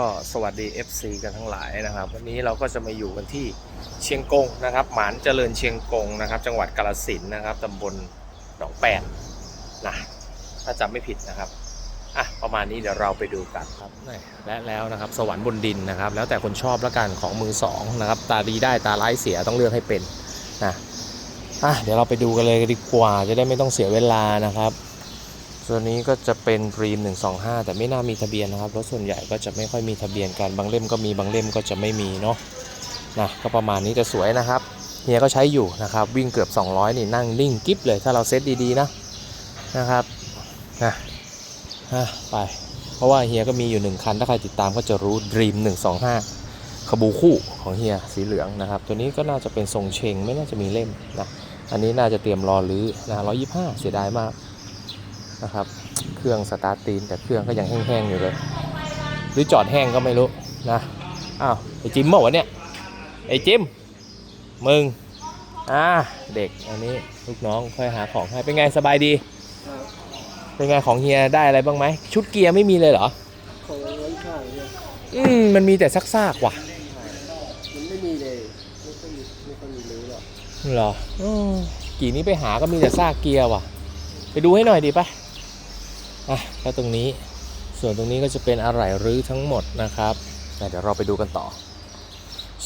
ก็สวัสดี FC กันทั้งหลายนะครับ วันนี้เราก็จะมาอยู่กันที่เชียงกงนะครับหมานเจริญเชียงกงนะครับ จังหวัดกาฬสินนะครับตำบลหนองแปนนะถ้าจำไม่ผิดนะครับอะประมาณนี้เดี๋ยวเราไปดูกันครับและแล้วนะครับ สวรรค์บนดินนะครับ แล้วแต่คนชอบล้วกันของมือสองนะครับ ตาดีได้ตาร้ายเสียต้องเลือกให้เป็นนะอะเดี๋ยวเราไปดูกันเลยดีกว่าจะได้ไม่ต้องเสียเวลานะครับ ส่วนนี้ก็จะเป็นรีม125 แต่ไม่น่ามีทะเบียนนะครับรถส่วนใหญ่ก็จะไม่ค่อยมีทะเบียนกันบางเล่มก็มีบางเล่มก็จะไม่มีเนาะนะก็ประมาณนี้จะสวยนะครับเฮียก็ใช้อยู่นะครับวิ่งเกือบ 200 นี่นั่งนิ่งกิ๊บเลยถ้าเราเซตดีๆนะนะครับนะอะไป เพราะว่าเฮียก็มีอยู่ 1 คัน ถ้าใครติดตามก็จะรู้ดีม125 ขบูคู่ของเฮียสีเหลืองนะครับ ตัวนี้ก็น่าจะเป็นทรงเชงไม่น่าจะมีเล่มนะอันนี้น่าจะเตรียมรอรื้อนะ125 เสียดายมาก นะครับ เครื่องสตาร์ทตีนแต่เครื่องก็ยังแห้งๆอยู่เลย หรือจอดแห้งก็ไม่รู้นะอ้าวไอจิมบอกวะเนี่ยไอจิมมึงอ่าเด็กอันนี้ลูกน้องค่อยหาของให้เป็นไงสบายดี เป็นไงของเฮียได้อะไรบ้างไหมชุดเกียร์ไม่มีเลยเหรอของร้านข้างเนี่ยอืมมันมีแต่ซักซากๆว่ะมันไม่มีเลยไม่ค่อยมีไม่ค่อยมีรู้หรอกเหรอออกี่นี้ไปหาก็มีแต่ซากเกียร์ว่ะ ไปดูให้หน่อยดีปะ อะแล้วตรงนี้ส่วนตรงนี้ก็จะเป็นอะไรรื้อทั้งหมดนะครับเดี๋ยวเราไปดูกันต่อ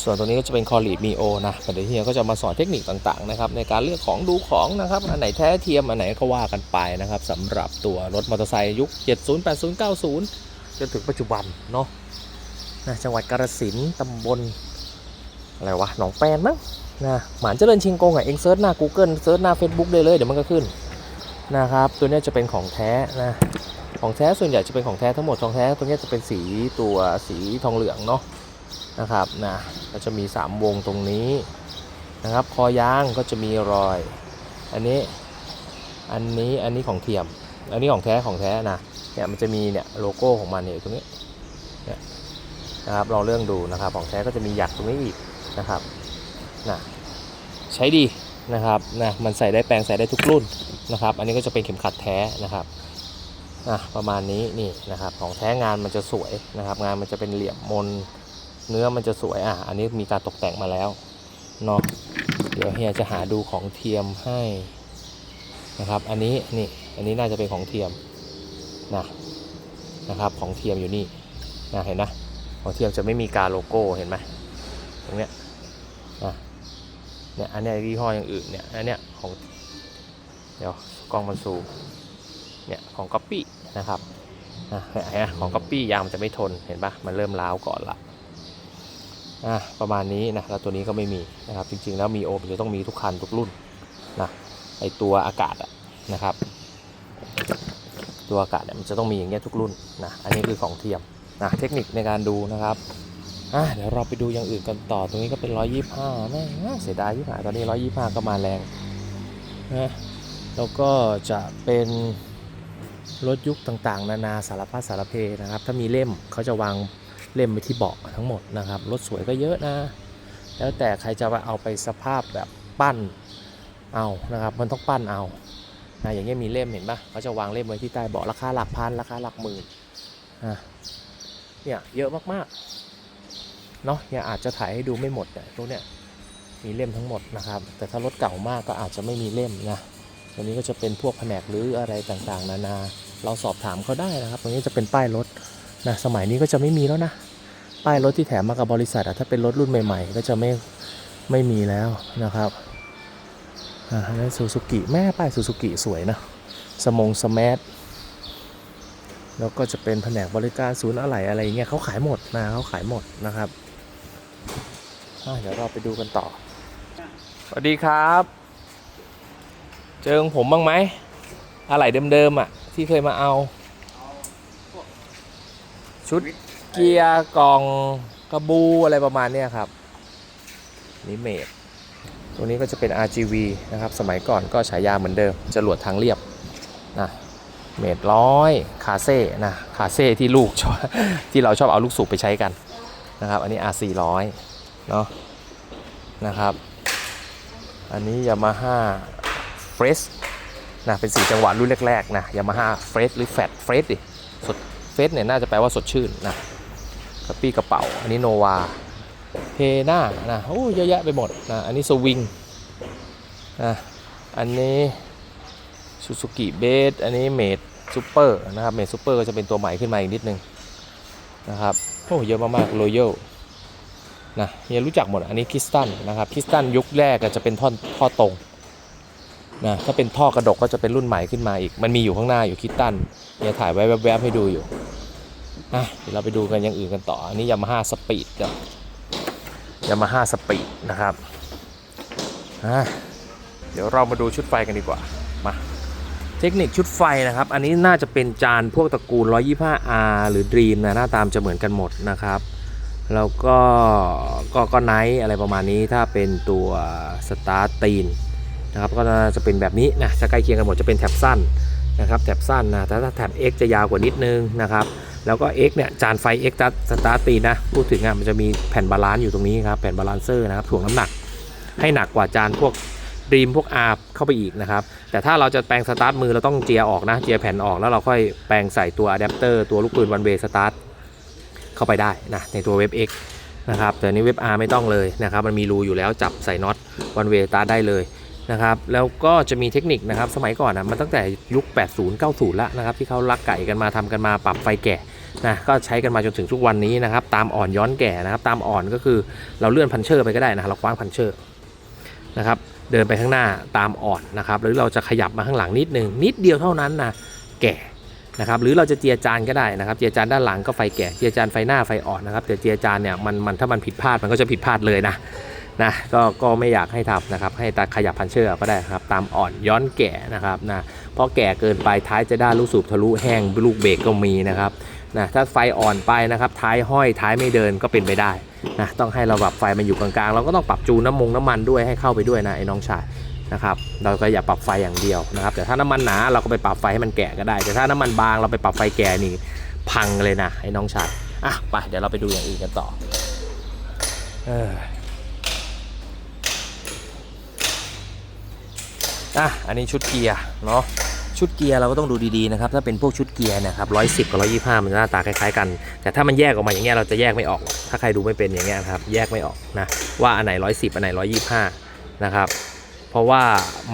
ส่วนตรงนี้ก็จะเป็นคอลีดมีโอนะแต่เดี๋ยวเฮียก็จะมาสอนเทคนิคต่างๆนะครับในการเลือกของดูของนะครับอันไหนแท้เทียมอันไหนก็ว่ากันไปนะครับสำหรับตัวรถมอเตอร์ไซค์ยุค 70 80 90 จนถึงปัจจุบันเนาะนะจังหวัดกาฬสินธุ์ตำบลอะไรวะหนองแปนมั้งนะหมานเจริญเชียงกงอะเองเซิร์ชหน้า Google เซิร์ชหน้า Facebook ได้เลยเดี๋ยวมันก็ขึ้น นะครับ ตัวนี้จะเป็นของแท้นะของแท้ส่วนใหญ่จะเป็นของแท้ทั้งหมดของแท้ตัวนี้จะเป็นสีตัวสีทองเหลืองเนาะนะครับนะก็จะมี 3 วงตรงนี้นะครับ คอยางก็จะมีรอย อันนี้อันนี้อันนี้ของเทียม อันนี้ของแท้ของแท้นะเนี่ยมันจะมีเนี่ยโลโก้ของมันเนี่ยอยู่ตรงนี้เนี่ยนะครับลองเรื่องดูนะครับของแท้ก็จะมีหยักตรงนี้อีกนะครับนะใช้ดี นะครับนะมันใส่ได้แปลงใส่ได้ทุกรุ่นนะครับ อันนี้ก็จะเป็นเข็มขัดแท้นะครับอะประมาณนี้นี่นะครับของแท้งานมันจะสวยนะครับ งานมันจะเป็นเหลี่ยมมนเนื้อมันจะสวยอะอันนี้มีการตกแต่งมาแล้วเนาะเดี๋ยวเฮียจะหาดูของเทียมให้นะครับ อันนี้นี่อันนี้น่าจะเป็นของเทียมนะนะครับของเทียมอยู่นี่นะเห็นนะของเทียมจะไม่มีการโลโก้เห็นไหมตรงเนี้ย เนี่ยอันนี้ยี่ห้ออย่างอื่นเนี่ยอันเนี้ยของเดี๋ยวกล้องมันซูเนี่ยของก๊อปปี้นะครับนะเห็นไหมของก๊อปปี้ยางมันจะไม่ทนเห็นปะมันเริ่มร้าวก่อนละอะประมาณนี้นะแล้วตัวนี้ก็ไม่มีนะครับจริงๆแล้วมีโอมจะต้องมีทุกคันทุกรุ่นนะไอตัวอากาศอะนะครับ ตัวอากาศเนี่ยมันจะต้องมีอย่างเงี้ยทุกรุ่นนะอันนี้คือของเทียมนะเทคนิคในการดูนะครับ อะเดี๋ยวเราไปดูอย่างอื่นกันต่อตรงนี้ก็เป็น125แม่งน่าเสียดายยิ่งหาตอนนี้125ก็มาแรงนะแล้วก็จะเป็นรถยุคต่างๆ นานาสารพัดสารเพนะครับ ถ้ามีเล่มเขาจะวางเล่มไว้ที่เบาะทั้งหมดนะครับรถสวยก็เยอะนะ แล้วแต่ใครจะเอาไปสภาพแบบปั้นเอานะครับ มันต้องปั้นเอานะอย่างเงี้ยมีเล่มเห็นปะเขาจะวางเล่มไว้ที่ใต้เบาะราคาหลักพันราคาหลักหมื่นนะเนี่ยเยอะมากๆ เนาะเนี่ยอาจจะถ่ายให้ดูไม่หมดเนี่ยตัวเนี้ยมีเล่มทั้งหมดนะครับ แต่ถ้ารถเก่ามากก็อาจจะไม่มีเล่มนะตัวนี้ก็จะเป็นพวกแผนกหรืออะไรต่างๆ นานา เราสอบถามเขาได้นะครับ ตรงนี้จะเป็นป้ายรถนะสมัยนี้ก็จะไม่มีแล้วนะ ป้ายรถที่แถมมากับบริษัทอะถ้าเป็นรถรุ่นใหม่ๆ ก็จะไม่ไม่มีแล้วนะครับอ่าอันนั้นซูซูกิแม่ป้ายซูซูกิสวยนะสมงสมาร์ทแล้วก็จะเป็นแผนกบริการศูนย์อะไหล่อะไรเงี้ยเขาขายหมดนะเขาขายหมดนะครับ เดี๋ยวเราไปดูกันต่อ สวัสดีครับ เจองผมบ้างไหมอะไรเดิมๆอะ ที่เคยมาเอา ชุดเกียร์กล่องกระบูอะไรประมาณเนี้ยครับนี่เมดตัวนี้ก็จะเป็น RGV นะครับ สมัยก่อนก็ฉายาเหมือนเดิมจรวดทางเรียบนะเมดร้อยคาเซ่นะคาเซ่ที่ลูกชอบที่เราชอบเอาลูกสูบไปใช้กันนะครับ อันนี้ R400 เนาะนะครับ อันนี้ Yamaha Fresh นะเป็นสีจังหวะรุ่นแรกๆนะ Yamaha Fresh หรือ Fat Fresh ดิสด Fresh เนี่ยน่าจะแปลว่าสดชื่นนะกระปี้กระเป๋า อันนี้โนวาเพน่านะโอ้เยอะแยะไปหมดนะอันนี้สวิงนะอันนี้ซูซูกิเบสอันนี้เมดซูเปอร์นะครับเมดซูเปอร์ก็จะเป็นตัวใหม่ขึ้นมาอีกนิดนึงนะครับโอ้เยอะมากๆโรยัล นะเฮียรู้จักหมดอันนี้คิสตันนะครับคิสตันยุคแรกจะเป็นท่อนท่อตรงนะถ้าเป็นท่อกระดกก็จะเป็นรุ่นใหม่ขึ้นมาอีก มันมีอยู่ข้างหน้าอยู่คิสตันเฮียถ่ายไว้แวบๆให้ดูอยู่อะเดี๋ยวเราไปดูกันอย่างอื่นกันต่อ อันนี้ยามาฮ่าสปีดกับยามาฮ่าสปีดนะครับอะเดี๋ยวเรามาดูชุดไฟกันดีกว่ามาเทคนิคชุดไฟนะครับ อันนี้น่าจะเป็นจานพวกตระกูล 125R หรือ Dream นะหน้าตามจะเหมือนกันหมดนะครับ แล้วก็ก็ก็ไนท์อะไรประมาณนี้ถ้าเป็นตัวสตาร์ตีนนะครับก็จะเป็นแบบนี้นะจะใกล้เคียงกันหมดจะเป็นแถบสั้นนะครับแถบสั้นนะแต่ถ้าแถบ X จะยาวกว่านิดนึงนะครับแล้วก็ X เนี่ยจานไฟ X สตาร์ตีนนะพูดถึงอะมันจะมีแผ่นบาลานซ์อยู่ตรงนี้ครับแผ่นบาลานเซอร์นะครับถ่วงน้ำหนัก ให้หนักกว่าจานพวกดีมพวก R เข้าไปอีกนะครับแต่ถ้าเราจะแปลงสตาร์ทมือเราต้องเจียออกนะเจียแผ่นออกแล้วเราค่อยแปลงใส่ตัวอะแดปเตอร์ตัวลูกปืนวันเวสตาร์ท เข้าไปได้นะในตัวเว็บ X นะครับแต่นี้เว็บ R ไม่ต้องเลยนะครับมันมีรูอยู่แล้วจับใส่น็อตวันเวตาได้เลยนะครับแล้วก็จะมีเทคนิคนะครับสมัยก่อนนะมันตั้งแต่ยุค 80 90แล้วนะครับที่เขาลักไก่กันมาทำกันมาปรับไฟแก่นะก็ใช้กันมาจนถึงทุกวันนี้นะครับตามอ่อนย้อนแก่นะครับตามอ่อนก็คือเราเลื่อนพันเชอร์ไปก็ได้นะเราคว้างพันเชอร์นะครับเดินไปข้างหน้าตามอ่อนนะครับหรือเราจะขยับมาข้างหลังนิดนึงนิดเดียวเท่านั้นนะแก่ นะครับหรือเราจะเจียจานก็ได้นะครับ เจียจานด้านหลังก็ไฟแก่เจียจานไฟหน้าไฟอ่อนนะครับแต่เจียจานเนี่ยมันมันถ้ามันผิดพลาดมันก็จะผิดพลาดเลยนะนะก็ก็ไม่อยากให้ทำนะครับ ให้ตาขยับพันเชอร์ก็ได้ครับ ตามอ่อนย้อนแก่นะครับนะเพราะแก่เกินไปท้ายจะได้านลูกสูบทะลุแห้งลูกเบรกก็มีนะครับนะถ้าไฟอ่อนไปนะครับ ท้ายห้อยท้ายไม่เดินก็เป็นไปได้นะต้องให้เราแบบไฟมันอยู่กลางๆ เราก็ต้องปรับจูนน้ำมงน้ำมันด้วยให้เข้าไปด้วยนะไอ้น้องชาย นะครับเราก็อย่าปรับไฟอย่างเดียวนะครับ แต่ถ้าน้ำมันหนาเราก็ไปปรับไฟให้มันแก่ก็ได้ แต่ถ้าน้ำมันบางเราไปปรับไฟแก่นี่พังเลยนะไอ้น้องชายอะไปเดี๋ยวเราไปดูอย่างอื่นกันต่อเอออะอันนี้ชุดเกียร์เนาะชุดเกียร์เราก็ต้องดูดีๆนะครับถ้าเป็นพวกชุดเกียร์เนะครับร้อยสิบกับร้อยยี่ห้ามันหน้าตาคล้ายๆกัน แต่ถ้ามันแยกออกมาอย่างเงี้ยเราจะแยกไม่ออก ถ้าใครดูไม่เป็นอย่างเงี้ยครับแยกไม่ออกนะว่าอันไหนร้อยสิบอันไหนร้อยยี่ห้านะครับ เพราะว่า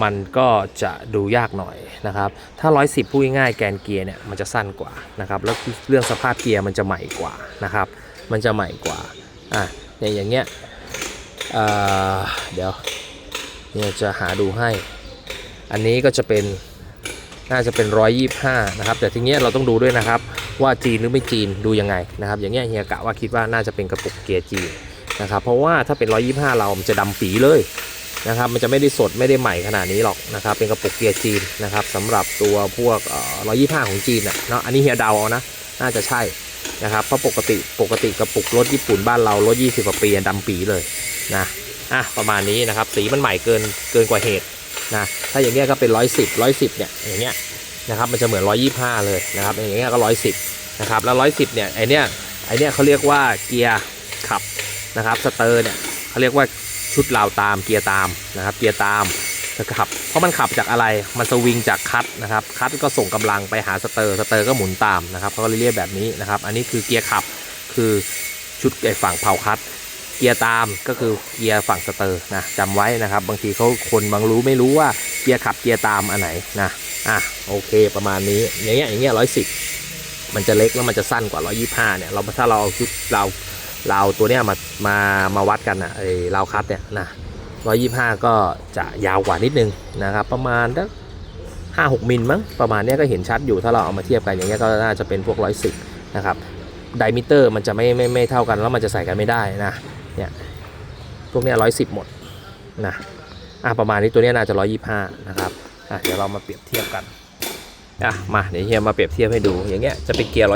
มันก็จะดูยากหน่อยนะครับ ถ้า 110พูดง่ายแกนเกียร์เนี่ยมันจะสั้นกว่านะครับ แล้วเรื่องสภาพเกียร์มันจะใหม่กว่านะครับ มันจะใหม่กว่า อะเนี่ยอย่างเงี้ยเออเดี๋ยวเนี่ยจะหาดูให้ อันนี้ก็จะเป็นน่าจะเป็น 125 นะครับ แต่ทีเนี้ยเราต้องดูด้วยนะครับ ว่าจีนหรือไม่จีนดูยังไงนะครับ อย่างเงี้ยเฮียกะว่าคิดว่าน่าจะเป็นกระปุกเกียร์จีนนะครับ เพราะว่าถ้าเป็น 125 เรามันจะดำปีเลย นะครับ มันจะไม่ได้สดไม่ได้ใหม่ขนาดนี้หรอกนะครับ เป็นกระปุกเกียร์จีนนะครับสำหรับตัวพวกร้อยยี่ห้าของจีนน่ะเนาะอันนี้เฮียเดาเอานะ น่าจะใช่นะครับเพราะปกติปกติกระปุกรถญี่ปุ่นบ้านเรารถ20กว่าปีดำปีเลยนะอะประมาณนี้นะครับ สีมันใหม่เกินเกินกว่าเหตุนะถ้าอย่างเงี้ยก็เป็น110 110เนี่ยอย่างเงี้ยนะครับมันจะเหมือน125เลยนะครับอย่างเงี้ยก็110นะครับแล้ว110เนี่ยไอเนี้ยไอเนี้ยเขาเรียกว่าเกียร์ขับนะครับสเตอร์เนี่ยเขาเรียกว่า ชุดราวตามเกียร์ตามนะครับ เกียร์ตามจะขับเพราะมันขับจากอะไรมันสวิงจากคัตนะครับคัตก็ส่งกำลังไปหาสเตอร์สเตอร์ก็หมุนตามนะครับเขาก็เลยเรียกแบบนี้นะครับ อันนี้คือเกียร์ขับคือชุดไอ้ฝั่งเผาคัตเกียร์ตามก็คือเกียร์ฝั่งสเตอร์นะจำไว้นะครับ บางทีเขาคนบางรู้ไม่รู้ว่าเกียร์ขับเกียร์ตามอันไหนนะอะโอเคประมาณนี้อย่างเงี้ยอย่างเงี้ยร้อยสิบมันจะเล็กแล้วมันจะสั้นกว่า 125 เนี่ย เราถ้าเราเอาชุดเรา เราตัวเนี้ยมามามาวัดกันอะไอ้เราคัดเนี่ยนะ125ก็จะยาวกว่านิดนึงนะครับ ประมาณสักห้าหกมิลมั้งประมาณเนี้ยก็เห็นชัดอยู่ถ้าเราเอามาเทียบกันอย่างเงี้ยก็น่าจะเป็นพวก110นะครับไดมิเตอร์มันจะไม่ไม่ไม่เท่ากันแล้วมันจะใส่กันไม่ได้นะเนี่ยพวกเนี้ย110หมดนะอะประมาณนี้ตัวเนี้ยน่าจะ125นะครับอะเดี๋ยวเรามาเปรียบเทียบกันอะมาเดี๋ยวเฮียมาเปรียบเทียบให้ดูอย่างเงี้ยจะเป็นเกียร์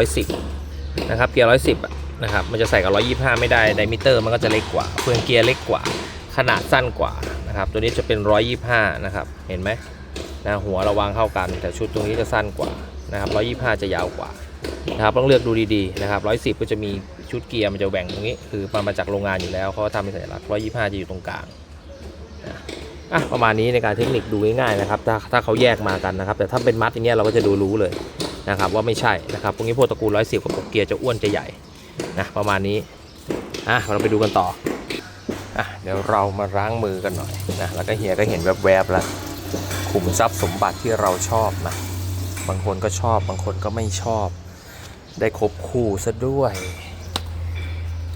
110นะครับเกียร์110อะ นะครับ มันจะใส่กับ 125 ไม่ได้ ไดมิเตอร์มันก็จะเล็กกว่าเฟืองเกียร์เล็กกว่า ขนาดสั้นกว่านะครับ ตัวนี้จะเป็น 125 นะครับ เห็นไหมนะหัวเราวางเข้ากัน แต่ชุดตรงนี้จะสั้นกว่านะครับ 125 จะยาวกว่านะครับ ต้องเลือกดูดีๆนะครับ 110 ก็จะมีชุดเกียร์มันจะแบ่งตรงนี้ คือมันมาจากโรงงานอยู่แล้วเขาทำเป็นสัญลักษณ์125 จะอยู่ตรงกลางอะประมาณนี้ในการเทคนิคดูง่ายๆนะครับ ถ้าถ้าเขาแยกมากันนะครับ แต่ถ้าเป็นมัดอย่างเงี้ยเราก็จะดูรู้เลยนะครับว่าไม่ใช่นะครับพวกนี้พวกตระกูล110กับปกเกียร์จะอ้วนจะใหญ่ นะประมาณนี้อะเราไปดูกันต่ออะเดี๋ยวเรามาล้างมือกันหน่อยนะแล้วก็เฮียก็เห็นแวบๆแล้วขุมทรัพย์สมบัติที่เราชอบนะบางคนก็ชอบบางคนก็ไม่ชอบ ได้ครบคู่ซะด้วย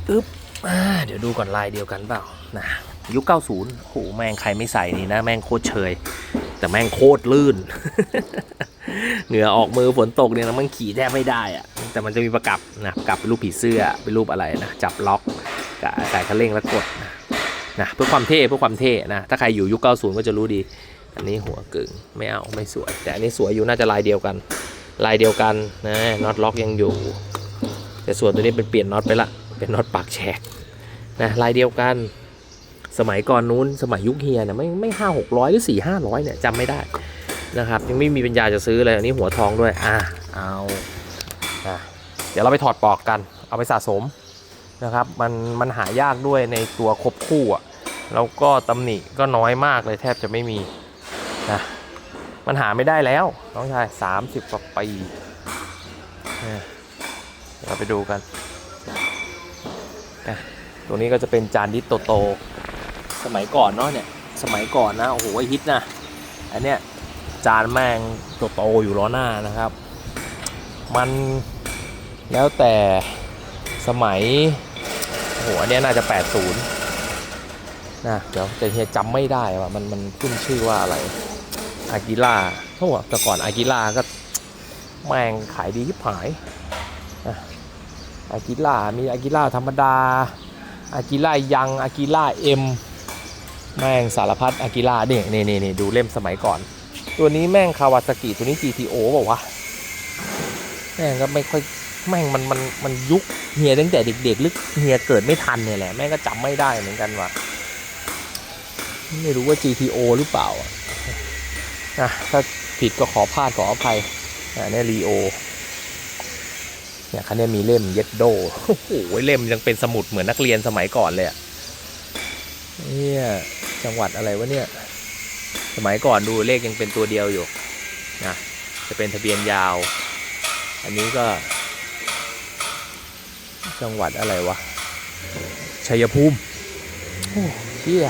อึ๊บอ่าเดี๋ยวดูก่อนลายเดียวกันเปล่านะยุค 90โหแม่งใครไม่ใส่นี่นะ แม่งโคตรเชย แต่แม่งโคตรลื่น เหงื่อออกมือฝนตกเนี่ยนะมันขี่แทบไม่ได้อะ แต่มันจะมีประกับนะประกับเป็นรูปผีเสื้อเป็นรูปอะไรนะจับล็อกกับสายคันเร่งแล้วกดนะนะเพื่อความเท่เพื่อความเท่นะถ้าใครอยู่ยุค 90 ก็จะรู้ดี อันนี้หัวกึ่งไม่เอาไม่สวย แต่อันนี้สวยอยู่น่าจะลายเดียวกัน ลายเดียวกันนะน็อตล็อกยังอยู่ แต่ส่วนตัวนี้เป็นเปลี่ยนน็อตไปละเป็นน็อตปากแฉกนะลายเดียวกัน สมัยก่อนนู้นสมัยยุคเฮียเนี่ยไม่ไม่ห้าหกร้อยหรือสี่ห้าร้อยเนี่ยจำไม่ได้นะครับยังไม่มีปัญญาจะซื้อเลยอันนี้หัวทองด้วยอะเอา อะเดี๋ยวเราไปถอดปลอกกัน เอาไปสะสมนะครับ มันมันหายากด้วยในตัวครบคู่อะแล้วก็ตำหนิก็น้อยมากเลยแทบจะไม่มีนะมันหาไม่ได้แล้วน้องชายสามสิบกว่าปีเดี๋ยวเราไปดูกัน ตัวนี้ก็จะเป็นจานดิสโตๆสมัยก่อนเนาะเนี่ย สมัยก่อนนะ โอ้โหฮิตนะ อันเนี้ยจานแมงโตโตอยู่ล้อหน้านะครับ มัน แล้วแต่สมัยโอ้โหอันเนี้ยน่าจะ 80 นะ เดี๋ยวแต่เฮียจำไม่ได้ว่ามันมันขึ้นชื่อว่าอะไรอากิล่าโอ้โหแต่ก่อนอากิล่าก็แม่งขายดีที่ผายอากิล่ามีอากิล่าธรรมดาอากิล่ายังอากิล่าเอ็มแม่งสารพัดอากิล่าเนี่ยนี่นี่นี่ดูเล่มสมัยก่อน ตัวนี้แม่งคาวาซากิตัวนี้ GTO บอกว่าแม่งก็ไม่ค่อย แม่งมันมันมันยุคเฮียตั้งแต่เด็กๆหรือเฮียเกิดไม่ทันเนี่ยแหละแม่งก็จำไม่ได้เหมือนกันว่ะไม่รู้ว่า GTO หรือเปล่าอะนะถ้าผิดก็ขอพลาดขออภัยอ่าเนี่ยรีโอเนี่ยคันนี้มีเล่มเย็ดโดโอ้โหเล่มยังเป็นสมุดเหมือนนักเรียนสมัยก่อนเลยอะเนี่ยจังหวัดอะไรวะเนี่ย สมัยก่อนดูเลขยังเป็นตัวเดียวอยู่นะจะเป็นทะเบียนยาว อันนี้ก็ จังหวัดอะไรวะชัยภูมิโอ้เฮีย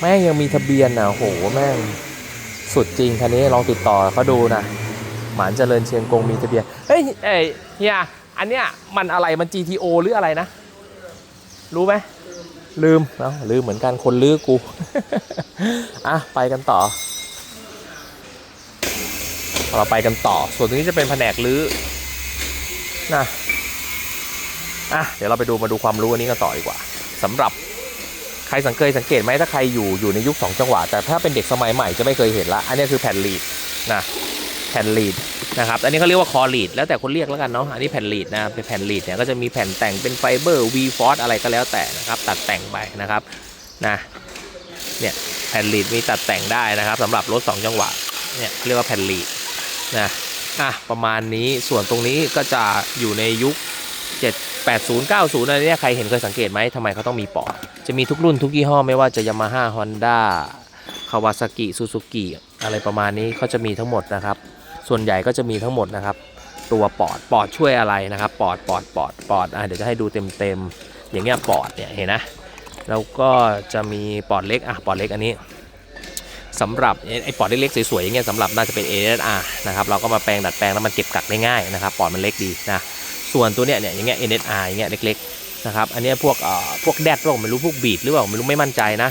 แม่งยังมีทะเบียนนะโหแม่งสุดจริงคันนี้ลองติดต่อเขาดูนะหมานเจริญเชียงกงมีทะเบียนเฮ้ยเอ้ยเฮียอันเนี้ยมันอะไรมัน GTO หรืออะไรนะ รู้ไหมลืมเอ้าลืมเหมือนกันคนลือกู อะ ไปกันต่อ เราไปกันต่อ ส่วนตรงนี้จะเป็นแผนกลื้อนะ อะเดี๋ยวเราไปดูมาดูความรู้อันนี้กันต่อดีกว่าสำหรับใครสังเกตสังเกตไหมถ้าใครอยู่อยู่ในยุค 2 จังหวะ แต่ถ้าเป็นเด็กสมัยใหม่จะไม่เคยเห็นละอันนี้คือแผ่นลีดนะแผ่นลีดนะครับอันนี้เขาเรียกว่าคอลีดแล้วแต่คนเรียกแล้วกันเนาะอันนี้แผ่นลีดนะเป็นแผ่นลีดเนี่ยก็จะมีแผ่นแต่งเป็นไฟเบอร์ V Force อะไรก็แล้วแต่นะครับตัดแต่งไปนะครับนะเนี่ยแผ่นลีดมีตัดแต่งได้นะครับสำหรับรถ 2 จังหวะเนี่ยเรียกว่าแผ่นลีดนะอะประมาณนี้ส่วนตรงนี้ก็จะอยู่ในยุค 7 80 90อะไรเนี่ยใครเห็นเคยสังเกตไหมทำไมเขาต้องมีปอดจะมีทุกรุ่นทุกยี่ห้อไม่ว่าจะยามาฮ่าฮอนด้าคาวาซากิซูซูกิอะไรประมาณนี้เขาจะมีทั้งหมดนะครับ ส่วนใหญ่ก็จะมีทั้งหมดนะครับ ตัวปอดปอดช่วยอะไรนะครับ ปอดปอดปอดปอดอะเดี๋ยวจะให้ดูเต็มๆอย่างเงี้ยปอดเนี่ยเห็นนะแล้วก็จะมีปอดเล็กอะปอดเล็กอันนี้สำหรับไอ้ปอดเล็กๆสวยๆอย่างเงี้ยสำหรับน่าจะเป็น ASR นะครับเราก็มาแปลงดัดแปลงแล้วมันเก็บกักได้ง่ายนะครับปอดมันเล็กดีนะ ส่วนตัวเนี้ยเนี่ยอย่างเงี้ย NSR อย่างเงี้ยเล็กๆนะครับอันนี้พวกเอ่อพวกแดดพวกไม่รู้พวกบีดหรือเปล่าไม่รู้ไม่มั่นใจนะ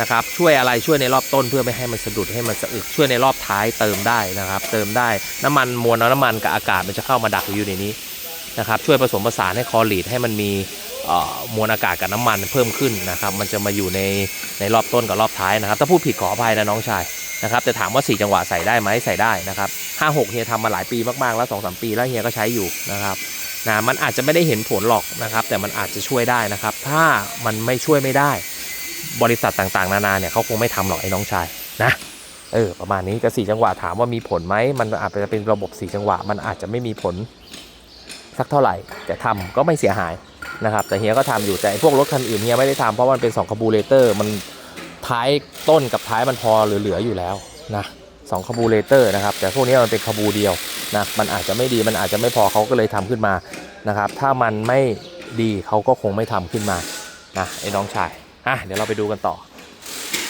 นะครับช่วยอะไรช่วยในรอบต้นเพื่อไม่ให้มันสะดุดให้มันสะอึกช่วยในรอบท้ายเติมได้นะครับ เติมได้น้ำมันมวลน้ำมันกับอากาศมันจะเข้ามาดักอยู่ในนี้นะครับช่วยผสมผสานให้คอลีดให้มันมีเอ่อมวลอากาศกับน้ำมันเพิ่มขึ้นนะครับ มันจะมาอยู่ในในรอบต้นกับรอบท้ายนะครับ ถ้าพูดผิดขออภัยนะน้องชาย นะครับแต่ถามว่า 4 จังหวะใส่ได้ไหมใส่ได้นะครับ56เฮียทำมาหลายปีมากๆแล้ว2อสปีแล้วเฮียก็ใช้อยู่นะครับนะมันอาจจะไม่ได้เห็นผลหรอกนะครับ แต่มันอาจจะช่วยได้นะครับ ถ้ามันไม่ช่วยไม่ได้ บริษัทต่างๆ นานาเนี่ยเขาคงไม่ทำหรอกไอ้น้องชายนะเออประมาณนี้กับสี่จังหวะถามว่ามีผลไหมมันอาจจะเป็นระบบสี่จังหวะ มันอาจจะไม่มีผลสักเท่าไหร่ แต่ทำก็ไม่เสียหายนะครับ แต่เฮียก็ทำอยู่แต่พวกรถคันอื่นเฮียไม่ได้ทำเพราะมันเป็น2คาบูเลเตอร์มัน ท้ายต้นกับท้ายมันพอเหลือๆอยู่แล้วนะสองคาบูเลเตอร์นะครับ แต่พวกนี้มันเป็นคาบูเดียวนะมันอาจจะไม่ดีมันอาจจะไม่พอเขาก็เลยทำขึ้นมานะครับ ถ้ามันไม่ดีเขาก็คงไม่ทำขึ้นมานะไอ้น้องชายอะเดี๋ยวเราไปดูกันต่อ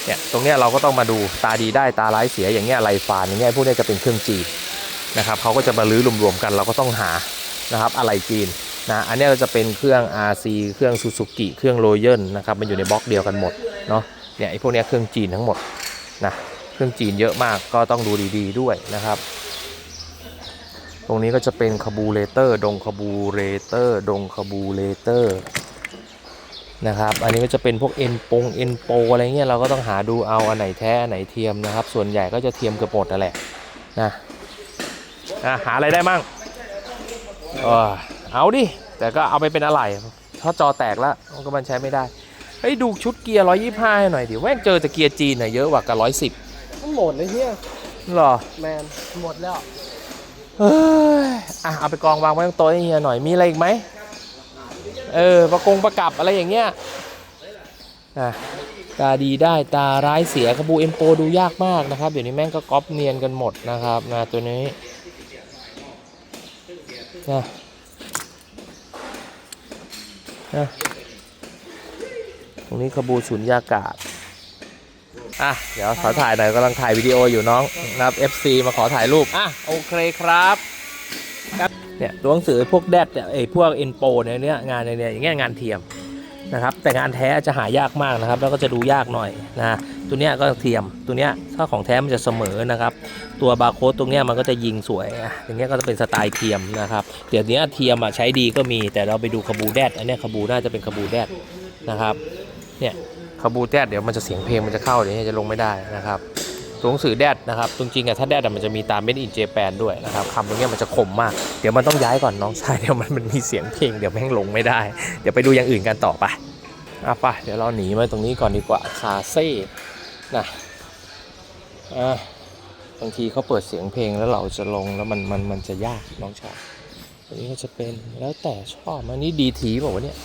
เนี่ยตรงเนี้ยเราก็ต้องมาดูตาดีได้ตาร้ายเสียอย่างเงี้ยไรฟานอย่างเงี้ยพวกนี้จะเป็นเครื่องจีนนะครับเขาก็จะมาลื้อรวมๆกันเราก็ต้องหานะครับอะไรจีนนะอันนี้เราจะเป็นเครื่อง RC เครื่อง Suzuki เครื่อง Royal นะครับมันอยู่ในบล็อกเดียวกันหมดเนาะ เนี่ยไอ้พวกนี้เครื่องจีนทั้งหมดนะเครื่องจีนเยอะมากก็ต้องดูดีๆด้วยนะครับ ตรงนี้ก็จะเป็นคาบูเลเตอร์ ดงคาบูเลเตอร์ ดงคาบูเลเตอร์นะครับ อันนี้ก็จะเป็นพวกเอ็นปงเอ็นโปอะไรเงี้ยเราก็ต้องหาดูเอาอันไหนแท้อันไหนเทียมนะครับ ส่วนใหญ่ก็จะเทียมเกือบหมดนั่นแหละนะอะหาอะไรได้มั่งเออเอาดิ แต่ก็เอาไปเป็นอะไรถ้าจอแตกแล้วก็มันใช้ไม่ได้ เฮ้ยดูชุดเกียร์125ให้หน่อยดิแม่งเจอแต่เกียร์จีนน่ะเยอะกว่ากับ110ทั้งหมดเลยเฮียหรอแมนหมดแล้วเฮ้ยอะเอาไปกองวางไว้ตรงโต๊ะให้เฮียหน่อยมีอะไรอีกไหมเออประกงประกับอะไรอย่างเงี้ยอะตาดีได้ตาร้ายเสียกระบูเอ็มโปดูยากมากนะครับ เดี๋ยวนี้แม่งก็ก๊อปเนียนกันหมดนะครับนะตัวนี้นะนะ ตรงนี้ขบูสุญญากาศอะเดี๋ยวขอถ่ายหน่อยกำลังถ่ายวิดีโออยู่น้องนะครับ FC มาขอถ่ายรูปอะโอเคครับครับเนี่ยตัวหนังสือพวกแดดเนี่ยไอ้พวกเอ็นโปเนี่ยเนี่ยงานเนี่ยอย่างเงี้ยงานเทียมนะครับแต่งานแท้จะหายากมากนะครับ แล้วก็จะดูยากหน่อยนะตัวเนี้ยก็เทียมตัวเนี้ยถ้าของแท้มันจะเสมอนะครับ ตัวบาร์โค้ดตรงเนี้ยมันก็จะยิงสวยอะอย่างเงี้ยก็จะเป็นสไตล์เทียมนะครับเดี๋ยวนี้เทียมอะใช้ดีก็มีแต่เราไปดูคาบูแดดอันเนี้ยคาบูน่าจะเป็นคาบูแดดนะครับ เนี่ยคาบูแดดเดี๋ยวมันจะเสียงเพลงมันจะเข้าเดี๋ยวนี้จะลงไม่ได้นะครับตัวหนังสือแดดนะครับจริงๆอะถ้าแดดอะมันจะมีตามเมดอินเจแปนด้วยนะครับคำตรงเนี้ยมันจะคมมาก เดี๋ยวมันต้องย้ายก่อนน้องชายเดี๋ยวมันมันมีเสียงเพลงเดี๋ยวแม่งลงไม่ได้ เดี๋ยวไปดูอย่างอื่นกันต่อไปอะไปเดี๋ยวเราหนีมาตรงนี้ก่อนดีกว่าคาเซ่นะอะบางทีเขาเปิดเสียงเพลงแล้วเราจะลงแล้วมันมันมันจะยากน้องชายอันนี้ก็จะเป็นแล้วแต่ชอบอันนี้ดีทีบอกว่าเนี่ย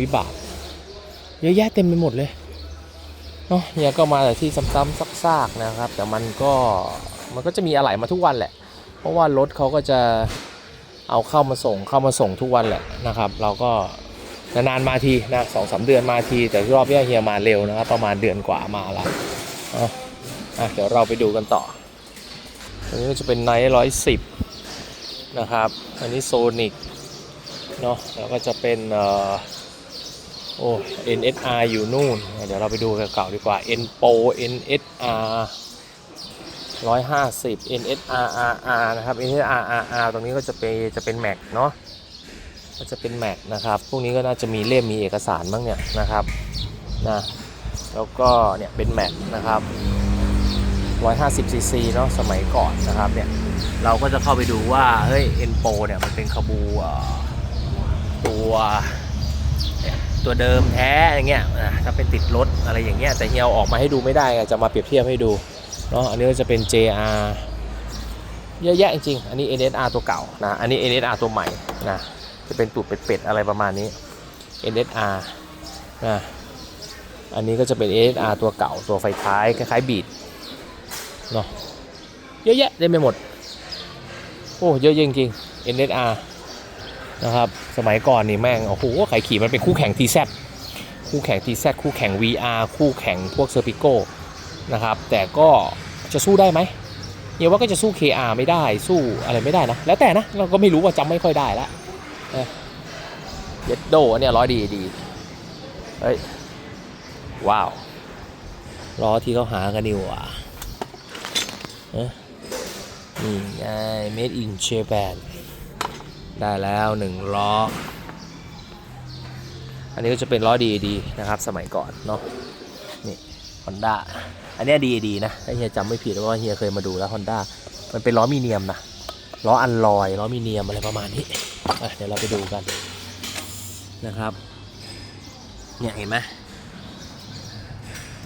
วิบาก เยอะแยะเต็มไปหมดเลยเนาะเนี่ยก็มาแต่ที่ซ้ำๆซากๆนะครับ แต่มันก็มันก็จะมีอะไหล่มาทุกวันแหละ เพราะว่ารถเขาก็จะเอาเข้ามาส่งเข้ามาส่งทุกวันแหละนะครับ เราก็นานๆมาทีนะสองสามเดือนมาที แต่รอบนี้เฮียมาเร็วนะครับ ประมาณเดือนกว่ามาละเอาอะเดี๋ยวเราไปดูกันต่ออันนี้จะเป็นไนท์ร้อยสิบนะครับ อันนี้โซนิกเนาะแล้วก็จะเป็นเอ่อ โอ้ NSR อยู่นู่น เดี๋ยวเราไปดูเก่าๆดีกว่า NPO NSR 150 NSR RR นะครับ NSR RR ตรงนี้ก็จะเป็นจะเป็น Mac เนาะก็จะเป็น Mac นะครับ พวกนี้ก็น่าจะมีเล่มมีเอกสารบ้างเนี่ยนะครับนะแล้วก็เนี่ยเป็น Mac นะครับ150 cc เนาะสมัยก่อนนะครับเนี่ยเราก็จะเข้าไปดูว่า เฮ้ย NPO เนี่ยมันเป็นขบูเอ่อตัว ตัวเดิมแท้อย่างเงี้ยถ้าเป็นติดรถอะไรอย่างเงี้ยแต่เฮียเอาออกมาให้ดูไม่ได้จะมาเปรียบเทียบให้ดูเนาะอันนี้ก็จะเป็น JR เยอะแยะจริงอันนี้ NSR ตัวเก่านะอันนี้ NSR ตัวใหม่นะจะเป็นตูดเป็ดๆอะไรประมาณนี้ NSR นะอันนี้ก็จะเป็น NSR ตัวเก่าตัวไฟท้ายคล้ายๆบีดเนาะเยอะแยะเต็มไปหมดโอ้เยอะจริงๆ NSR นะครับ สมัยก่อนนี่แม่งโอ้โหใครขี่มันเป็นคู่แข่ง TZ คู่แข่ง TZ คู่แข่ง VR คู่แข่งพวกเซอร์ปิโก้นะครับ แต่ก็จะสู้ได้ไหมเฮียว่าก็จะสู้ KR ไม่ได้สู้อะไรไม่ได้นะ แล้วแต่นะเราก็ไม่รู้ว่าจำไม่ค่อยได้ละเย็ดโดเนี่ยร้อยดีดีเฮ้ย ว้าวล้อที่เขาหากันดีกว่าเอ๊ะนี่ไง made in Japan ได้แล้วหนึ่งล้อ อันนี้ก็จะเป็นล้อ DAD นะครับสมัยก่อนเนาะนี่ Honda อันเนี้ย DAD นะเฮียจำไม่ผิดเพราะว่าเฮียเคยมาดูแล้ว Honda มันเป็นล้อมีเนียมนะล้ออันลอยล้อมีเนียมอะไรประมาณนี้เดี๋ยวเราไปดูกันนะครับเนี่ยเห็นไหม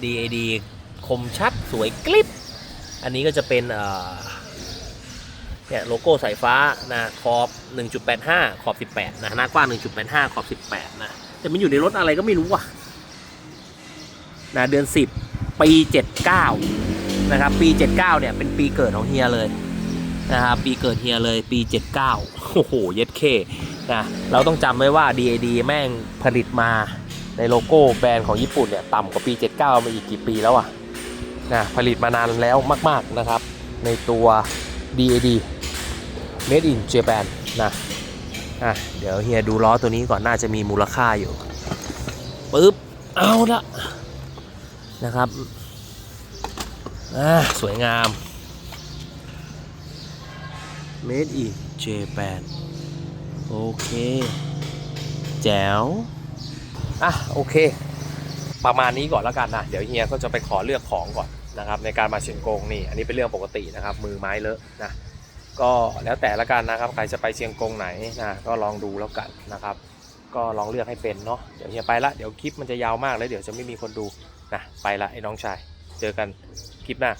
DAD คมชัดสวยกลิปอันนี้ก็จะเป็นเอ่อ เนี่ยโลโก้สายฟ้านะขอบ 1.85 ขอบ 18 นะหน้ากว้าง 1.85 ขอบ 18 นะ แต่มันอยู่ในรถอะไรก็ไม่รู้ว่ะนะเดือน 10 ปี 79 นะครับ ปี 79 เนี่ย เป็นปีเกิดของเฮียเลยนะครับปีเกิดเฮียเลยปี 79 โอ้โห เย็ดเคนะเราต้องจำไว้ว่า DAD แม่งผลิตมาในโลโก้แบรนด์ของญี่ปุ่นเนี่ยต่ำกว่าปี 79 มาอีกกี่ปีแล้วอะนะผลิตมานานแล้วมาก ๆนะครับ ในตัว DAD Made in Japan นะอะเดี๋ยวเฮียดูล้อตัวนี้ก่อนน่าจะมีมูลค่าอยู่ปึ๊บเอาละนะครับอ่าสวยงาม Made in Japan โอเค แจ๋ว อะ โอเค ประมาณนี้ก่อนแล้วกันนะ เดี๋ยวเฮียก็จะไปขอเลือกของก่อนนะครับ ในการมาเชียงกงนี่ อันนี้เป็นเรื่องปกตินะครับ มือไม้เลอะนะ ก็แล้วแต่ละกันนะครับ ใครจะไปเชียงกงไหนนะก็ลองดูแล้วกันนะครับ ก็ลองเลือกให้เป็นเนาะเดี๋ยวเฮียไปละเดี๋ยวคลิปมันจะยาวมากแล้วเดี๋ยวจะไม่มีคนดูนะไปละไอ้น้องชาย เจอกันคลิปหน้า